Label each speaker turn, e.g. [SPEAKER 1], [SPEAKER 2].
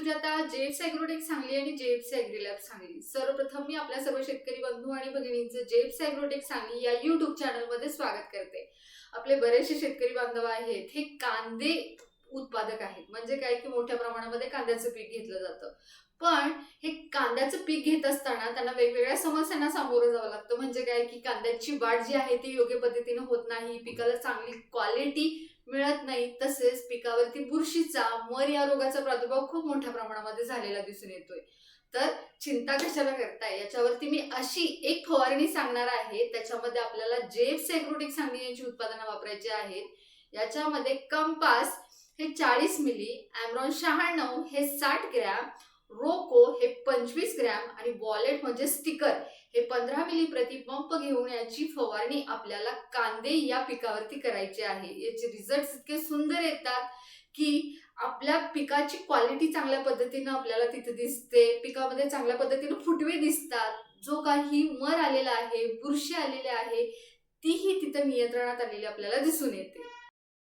[SPEAKER 1] Sujata JFC अॅग्रोटेक Sangli आणि JFC अॅग्रीलॅब Sangli. सर्वप्रथम मी आपल्या सर्व शेतकरी बंधू आणि भगिनींचं जेएफसी अॅग्रोटेक सांगली या युट्यूब चॅनलमध्ये स्वागत करते. आपले बरेचसे शेतकरी बांधव आहेत. हे कांदे उत्पादक आहेत. म्हणजे काय की मोठ्या प्रमाणामध्ये कांद्याचं पीक घेतलं जातं. पण हे कांद्याचं पीक घेत असताना त्यांना वेगवेगळ्या समस्यांना सामोरं जावं लागतं. म्हणजे काय की कांद्याची वाढ जी आहे ती योग्य पद्धतीने होत नाही. पिकाला चांगली क्वालिटी मिळत नाही. तसेच पिकावरती बुरशीचा मर या रोगाचा प्रादुर्भाव खूप मोठ्या प्रमाणामध्ये झालेला दिसून येतोय. तर चिंता कशाला करताय? याच्यावरती मी अशी एक फवारणी सांगणार आहे. त्याच्यामध्ये आपल्याला जेब सेक्रोटिक सांगणी यांची उत्पादनं वापरायची आहेत. याच्यामध्ये कंपास हे चाळीस मिली ॲमरॉन शहाण्णव हे साठ ग्रॅम रोको हे पंचवीस ग्रॅम आणि वॉलेट म्हणजे स्टिकर हे पंधरा मिली प्रति पंप घेऊन याची फवारणी आपल्याला कांदे या पिकावरती करायची आहे. याचे रिझल्ट इतके सुंदर येतात की आपल्या पिकाची क्वालिटी चांगल्या पद्धतीनं आपल्याला तिथे दिसते. पिकामध्ये चांगल्या पद्धतीनं फुटवे दिसतात. जो काही मर आलेला आहे बुरशी आलेले आहे तीही तिथं नियंत्रणात आलेली आपल्याला दिसून येते.